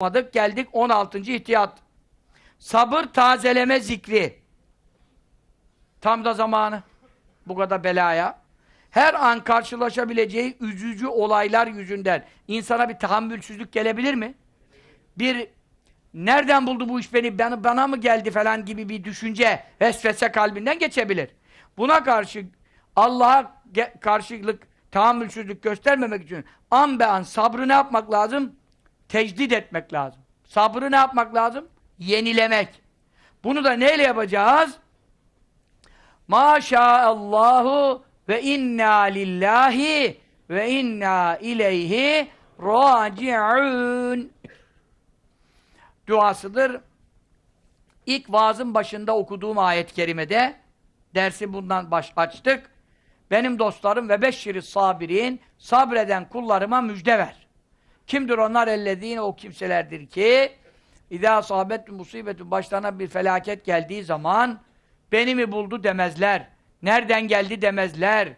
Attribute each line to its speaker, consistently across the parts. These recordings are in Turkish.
Speaker 1: Madık geldik 16. ihtiyat. Sabır tazeleme zikri. Tam da zamanı. Bu kadar belaya. Her an karşılaşabileceği üzücü olaylar yüzünden insana bir tahammülsüzlük gelebilir mi? Bir nereden buldu bu iş beni, bana, bana mı geldi falan gibi bir düşünce vesvese kalbinden geçebilir. Buna karşı Allah'a karşılık tahammülsüzlük göstermemek için an be an sabrı ne yapmak lazım? Tecdid etmek lazım. Sabrı ne yapmak lazım? Yenilemek. Bunu da neyle yapacağız? Maşaallahu ve inna lillahi ve inna ileyhi raciun. Duasıdır. İlk vaazın başında okuduğum ayet-i kerimede dersi bundan baş açtık. Benim dostlarım ve beşşiri sabirin sabreden kullarıma müjde ver. Kimdir onlar ellezine o kimselerdir ki İzâ sâbet musibetun başlarına bir felaket geldiği zaman beni mi buldu demezler. Nereden geldi demezler.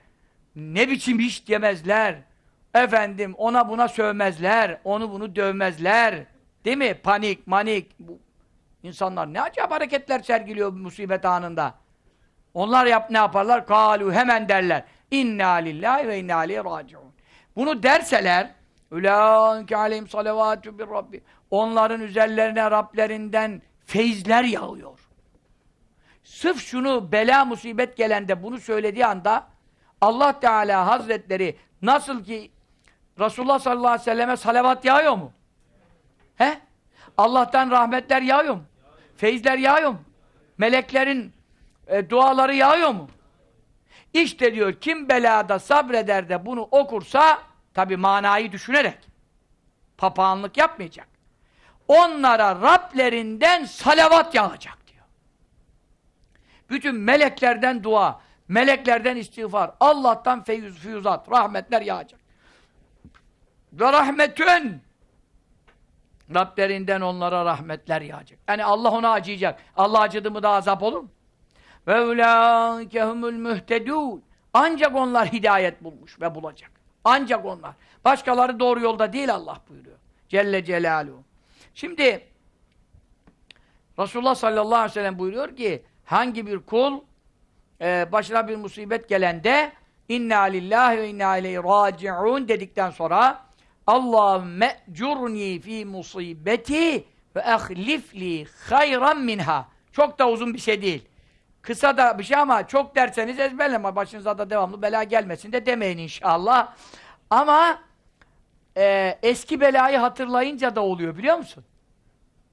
Speaker 1: Ne biçim iş demezler. Efendim ona buna sövmezler. Onu bunu dövmezler. Değil mi? Panik, manik. Bu insanlar ne acayip hareketler sergiliyor musibet anında. Onlar yap ne yaparlar? Kalu hemen derler. İnna lillahi ve inna ileyhi raciun. Bunu derseler Ulaike aleyhim salavatü bir Rabbi. Onların üzerlerine Rablerinden feyizler yağıyor. Sırf şunu bela musibet gelende bunu söylediği anda Allah Teala Hazretleri nasıl ki Resulullah sallallahu aleyhi ve selleme salavat yağıyor mu? He? Allah'tan rahmetler yağıyor mu? Feyizler yağıyor mu? Meleklerin e, duaları yağıyor mu? İşte diyor kim belada sabreder de bunu okursa tabi manayı düşünerek papağanlık yapmayacak. Onlara Rablerinden salavat yağacak diyor. Bütün meleklerden dua, meleklerden istiğfar, Allah'tan feyüz, füyüzat, rahmetler yağacak. Ve rahmetün Rablerinden onlara rahmetler yağacak. Yani Allah ona acıyacak. Allah acıdı mı da azap olur mu? Ve ulâkehumul mühtedûn. Ancak onlar hidayet bulmuş ve bulacak. Ancak onlar. Başkaları doğru yolda değil Allah buyuruyor. Celle Celaluhu. Şimdi Resulullah sallallahu aleyhi ve sellem buyuruyor ki hangi bir kul e, başına bir musibet gelende inna lillahi ve inna ileyhi raciun dedikten sonra Allahümme curni fi musibeti ve ahlifli hayran minha. Çok da uzun bir şey değil. Kısa da bir şey ama çok derseniz ezberleme. Başınıza da devamlı bela gelmesin de demeyin inşallah. Ama e, eski belayı hatırlayınca da oluyor biliyor musun?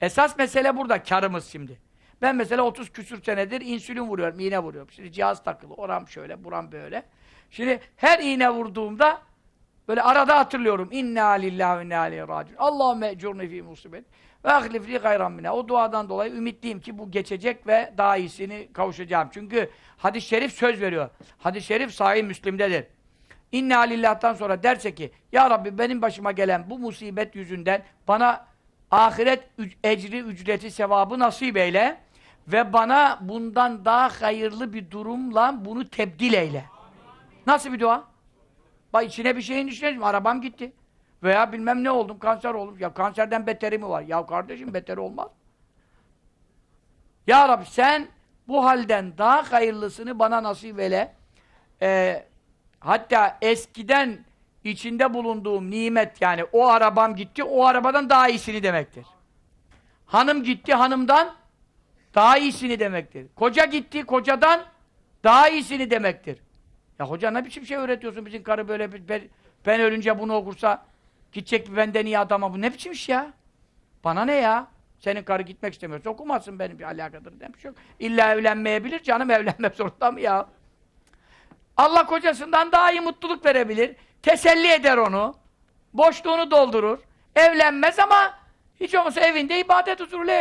Speaker 1: Esas mesele burada, karımız şimdi. Ben mesela 30 küsür senedir insülin vuruyorum, iğne vuruyorum. Şimdi cihaz takılı, oram şöyle, buram böyle. Şimdi her iğne vurduğumda böyle arada hatırlıyorum. İnna lillahi ve inna ileyhi raciun. Allahümme ecurni fi musibet ve ahlifli gayran mine. O duadan dolayı ümitliyim ki bu geçecek ve daha iyisini kavuşacağım. Çünkü hadis-i şerif söz veriyor. Hadis-i şerif sahih Müslim'dedir. İnna lillah'tan sonra derse ki Ya Rabbi benim başıma gelen bu musibet yüzünden bana ahiret ecri, ücreti, sevabı nasip eyle ve bana bundan daha hayırlı bir durumla bunu tebdil eyle. Nasıl bir dua? Bak içine bir şeyin düşünelim. Arabam gitti. Veya bilmem ne oldum, kanser oldum. Ya kanserden beteri mi var? Ya kardeşim beteri olmaz. Ya Rabbi sen bu halden daha hayırlısını bana nasip eyle. Ee, hatta eskiden içinde bulunduğum nimet yani o arabam gitti, o arabadan daha iyisini demektir. Hanım gitti, hanımdan daha iyisini demektir. Koca gitti, kocadan daha iyisini demektir. Ya hoca ne biçim şey öğretiyorsun bizim karı böyle ben, ben ölünce bunu okursa gidecek bir benden iyi adama bu ne biçim iş ya? Bana ne ya? Senin karı gitmek istemiyorsa okumazsın benim bir alakadır demiş yok. İlla evlenmeyebilir canım evlenmek zorunda mı ya? Allah kocasından daha iyi mutluluk verebilir. Teselli eder onu. Boşluğunu doldurur. Evlenmez ama hiç olmazsa evinde ibadet huzuruyla